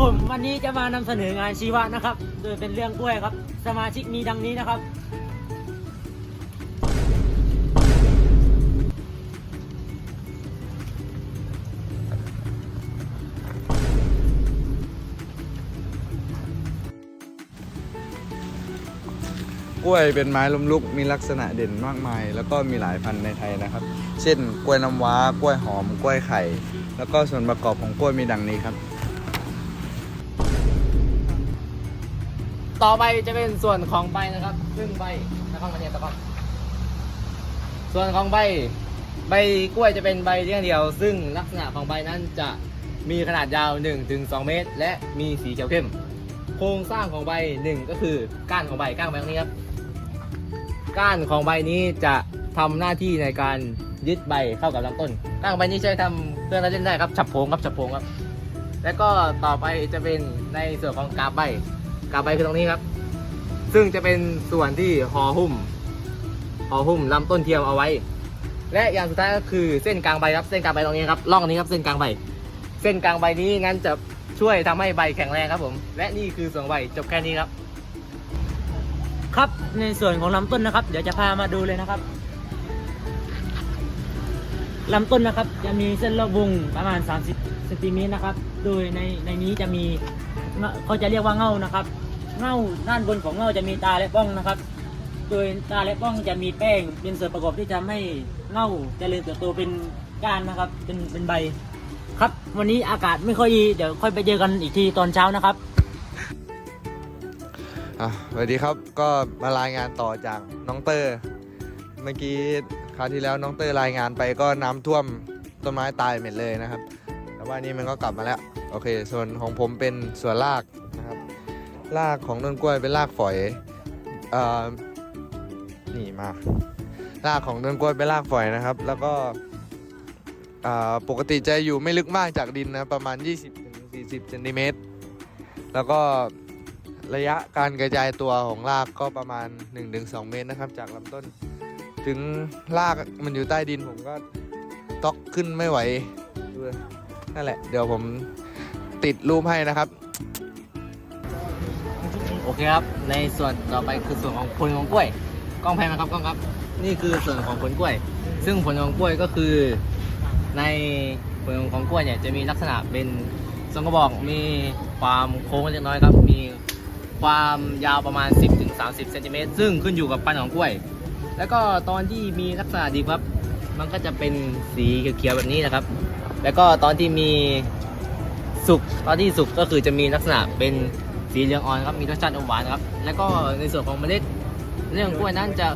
ผมวันนี้จะมานำเสนองานชีวะนะครับ โดยเป็นเรื่องกล้วยครับ สมาชิกมีดังนี้นะครับ กล้วยเป็นไม้ล้มลุกมีลักษณะเด่นมากมาย แล้วก็มีหลายพันธุ์ในไทยนะครับ เช่น กล้วยน้ำว้ากล้วยหอม กล้วยไข่ แล้วก็ส่วนประกอบของกล้วยมีดังนี้ครับ ต่อไปจะเป็นส่วนของใบนะครับ ซึ่งใบนะครับมาเนี่ยตะกร้องส่วนของใบ ใบกล้วยจะเป็นใบเรียงเดียว ซึ่งลักษณะของใบนั้นจะมีขนาดยาว 1-2 เมตร และมีสีเขียวเข้ม โครงสร้างของใบหนึ่งก็คือก้านของใบก้านของใบตรงนี้ครับ ก้านของใบนี้จะทำหน้าที่ในการยึดใบเข้ากับลำต้นก้านของใบนี้ใช้ทำเครื่องเล่นได้ครับฉับโพงครับฉับโพงครับ แล้วก็ต่อไปจะเป็นในส่วนของกาบใบ กาบใบคือตรงนี้ครับ ซึ่งจะเป็นส่วนที่ห่อหุ้มห่อหุ้มลำต้นเทียมเอาไว้ และอย่างสุดท้ายก็คือเส้นกลางใบครับเส้นกลางใบตรงนี้ครับร่องนี้ครับเส้นกลางใบ เส้นกลางใบนี้งั้นจะช่วยทำให้ใบแข็งแรงครับผม และนี่คือส่วนใบจบแค่นี้ครับ ครับในส่วนของลำต้นนะครับ เดี๋ยวจะพามาดูเลยนะครับลำต้นนะครับจะมีเส้นรอบวงประมาณ 30เซนติเมตรนะครับ โดยในในนี้จะมี เขาจะเรียกว่าเง่านะครับ เง่าด้านบนของเง่าจะมีตาและป้องนะครับ โดยตาและป้องจะมีแป้งเป็นส่วนประกอบที่ทำให้เง่าเจริญเติบโตเป็นก้านนะครับ เป็นเป็นใบ ครับ วันนี้อากาศไม่ค่อยดีเดี๋ยวค่อยไปเจอกันอีกทีตอนเช้านะครับสวัสดีครับก็มารายงานต่อจากน้องเตอร์ เมื่อกี้คราวที่แล้วน้องเตอร์รายงานไปก็น้ำท่วมต้นไม้ตายหมดเลยนะครับ แต่ว่านี่มันก็กลับมาแล้ว โอเค ส่วนของผมเป็นส่วนรากนะครับ รากของต้นกล้วยเป็นรากฝอยเอ่อนี่มารากของต้นกล้วยเป็นรากฝอยนะครับ แล้วก็อ่าปกติจะอยู่ไม่ลึกมากจากดินนะประมาณ 20-40เซนติเมตรแล้วก็ระยะการกระจายตัวของรากก็ประมาณ 1-2 เมตรนะครับ จากลำต้น ถึงรากมันอยู่ใต้ดินผมก็ต๊อกขึ้นไม่ไหวดูเลยนั่นแหละ เดี๋ยวผม ติดรูปให้นะครับ โอเคครับ ในส่วนต่อไปคือส่วนของผลของกล้วย กล้องแพนนะครับกล้องครับ นี่คือส่วนของผลกล้วย ซึ่งผลของกล้วยก็คือ ในผลของกล้วยเนี่ยจะมีลักษณะเป็นทรงกระบอก มีความโค้งเล็กน้อยครับ มีความยาวประมาณ 10-30เซนติเมตร ซึ่งขึ้นอยู่กับพันธุ์ของกล้วย แล้วก็ตอนที่มีลักษณะดีครับ มันก็จะเป็นสีเขียวๆแบบนี้นะครับ แล้วก็ตอนที่มี สุกตอนที่สุกก็คือจะมีลักษณะเป็นสีเหลืองอ่อนครับมีรสชาติอมหวานครับ แล้วก็ในส่วนของเมล็ดเรื่องกล้วยนั้นจะ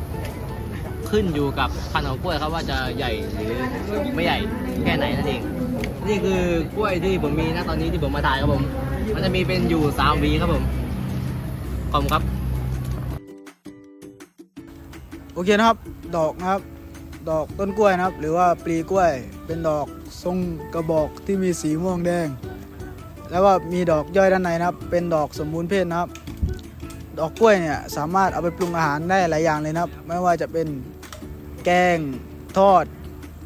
ขึ้นอยู่กับพันธุ์ของกล้วยครับว่าจะใหญ่หรือไม่ใหญ่แค่ไหนนั่นเอง นี่คือกล้วยที่ผมมีนะตอนนี้ที่ผมมาถ่ายครับผม มันจะมีเป็นอยู่3หวีครับผมขอบคุณครับโอเคนะครับ ดอกนะครับ ดอกต้นกล้วยนะครับ หรือว่าปลีกล้วย เป็นดอกทรงกระบอกที่มีสีม่วงแดง แล้วก็มีดอกย่อยด้านในนะครับ เป็นดอกสมบูรณ์เพศนะครับ ดอกกล้วยเนี่ยสามารถเอาไปปรุงอาหารได้หลายอย่างเลยนะครับ ไม่ว่าจะเป็นแกงทอด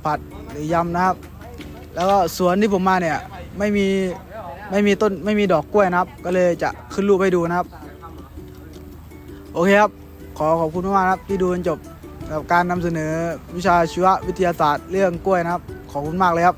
ผัดหรือยำนะครับ แล้วก็สวนที่ผมมาเนี่ยไม่มีไม่มีต้นไม่มีดอกกล้วยนะครับ ก็เลยจะขึ้นรูปให้ดูนะครับ โอเคครับ ขอขอบคุณมากๆนะครับที่ดูจนจบกับการนำเสนอวิชาชีววิทยาศาสตร์เรื่องกล้วยนะครับ ขอบคุณมากเลยครับ